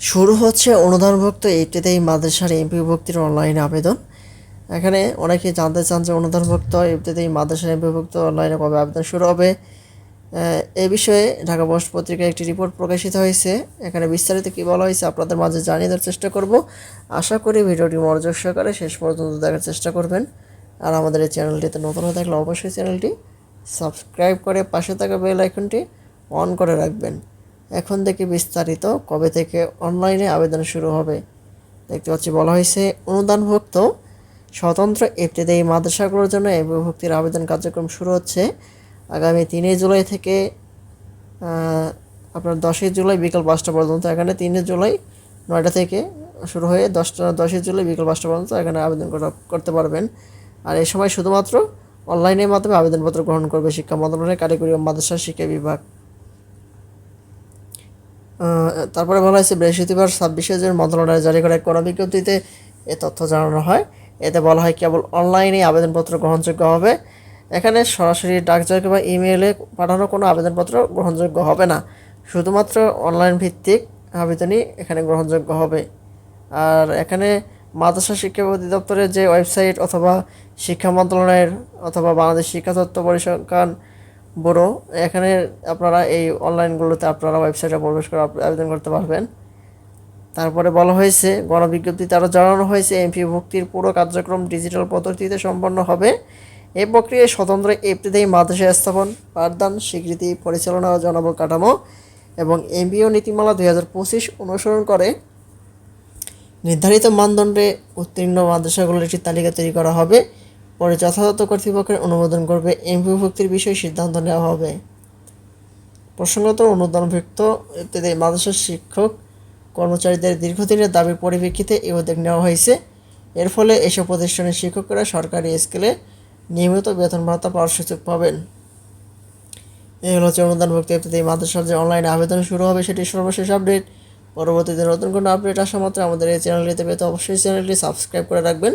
শুরু হচ্ছে অনুদানভুক্ত ইবতেদায়ী মাদ্রাসার এমপি ভুক্তির অনলাইন আবেদন। এখানে অনেকে জানতে চান যে অনুদানভুক্ত ইবতেদায়ী মাদ্রাসার এমপি ভুক্ত অনলাইনে কবে আবেদন শুরু হবে। এ বিষয়ে ঢাকা পোস্ট পত্রিকায় একটি রিপোর্ট প্রকাশিত হয়েছে। এখানে বিস্তারিত কী বলা হয়েছে আপনাদের মাঝে জানিয়ে দেওয়ার চেষ্টা করব। আশা করি ভিডিওটি মনোযোগ সহকারে শেষ পর্যন্ত দেখার চেষ্টা করবেন। আর আমাদের এই চ্যানেলটিতে নতুন হয়ে থাকলে অবশ্যই চ্যানেলটি সাবস্ক্রাইব করে পাশে থাকা বেল আইকনটি অন করে রাখবেন। এখন থেকে বিস্তারিত কবে থেকে অনলাইনে আবেদন শুরু হবে? দেখতে পাচ্ছি বলা হয়েছে, অনুদানভুক্ত স্বতন্ত্র ইবতেদায়ী মাদ্রাসাগুলোর জন্য এই বিভক্তির আবেদন কার্যক্রম শুরু হচ্ছে আগামী তিনই জুলাই থেকে আপনার দশই জুলাই বিকাল পাঁচটা পর্যন্ত। এখানে তিনই জুলাই নয়টা থেকে শুরু হয়ে দশটা, দশই জুলাই বিকাল পাঁচটা পর্যন্ত এখানে আবেদন করতে পারবেন। আর এই সময় শুধুমাত্র অনলাইনের মাধ্যমে আবেদনপত্র গ্রহণ করবে শিক্ষা মন্ত্রণালয়ের কারিগরি ও মাদ্রাসা শিক্ষা বিভাগ। তারপরে বলা হয়েছে বৃহস্পতিবার ছাব্বিশে জুন মন্ত্রণালয় জারি করা এক বিজ্ঞপ্তিতে এ তথ্য জানানো হয়। এতে বলা হয় কেবল অনলাইনে আবেদনপত্র গ্রহণযোগ্য হবে। এখানে সরাসরি ডাকযোগে বা ইমেইলে পাঠানো কোনো আবেদনপত্র গ্রহণযোগ্য হবে না। শুধুমাত্র অনলাইন ভিত্তিক আবেদনই এখানে গ্রহণযোগ্য হবে। আর এখানে মাদ্রাসা শিক্ষা অধিদপ্তরের যে ওয়েবসাইট অথবা শিক্ষা মন্ত্রণালয়ের অথবা বাংলাদেশ শিক্ষা তত্ত্ব পরিসংখ্যান ব্যুরো এখানে আপনারা এই অনলাইনগুলোতে আপনারা ওয়েবসাইটে প্রবেশ করে আবেদন করতে পারবেন। তারপরে বলা হয়েছে গণবিজ্ঞপ্তিতে আরও জানানো হয়েছে এমপি ভুক্তির পুরো কার্যক্রম ডিজিটাল পদ্ধতিতে সম্পন্ন হবে। এই প্রক্রিয়ায় স্বতন্ত্র ইবতদায়ী মাদ্রাসা স্থাপন, পাঠদান, স্বীকৃতি, পরিচালনা ও জনবল কাঠামো এবং এমপিও নীতিমালা দুই হাজার পঁচিশ অনুসরণ করে নির্ধারিত মানদণ্ডে উত্তীর্ণ মাদ্রাসাগুলোর একটি তালিকা তৈরি করা হবে। পরে যথাযথ কর্তৃপক্ষের অনুমোদন করবে এমপি ভুক্তির বিষয়ে সিদ্ধান্ত নেওয়া হবে। প্রসঙ্গত, অনুদানভুক্ত মাদ্রাসার শিক্ষক কর্মচারীদের দীর্ঘদিনের দাবির পরিপ্রেক্ষিতে এই উদ্যোগ নেওয়া হয়েছে। এর ফলে এসব প্রতিষ্ঠানের শিক্ষকেরা সরকারি স্কেলে নিয়মিত বেতন ভাতা পাওয়ার সুযোগ পাবেন। এই হলো হচ্ছে অনুদানভুক্ত ইত্যাদি মাদ্রাসার যে অনলাইনে আবেদন শুরু হবে সেটি সর্বশেষ আপডেট। পরবর্তীতে নতুন কোনো আপডেট আসা মাত্র আমাদের এই চ্যানেলটিতে পেতে অবশ্যই চ্যানেলটি সাবস্ক্রাইব করে রাখবেন।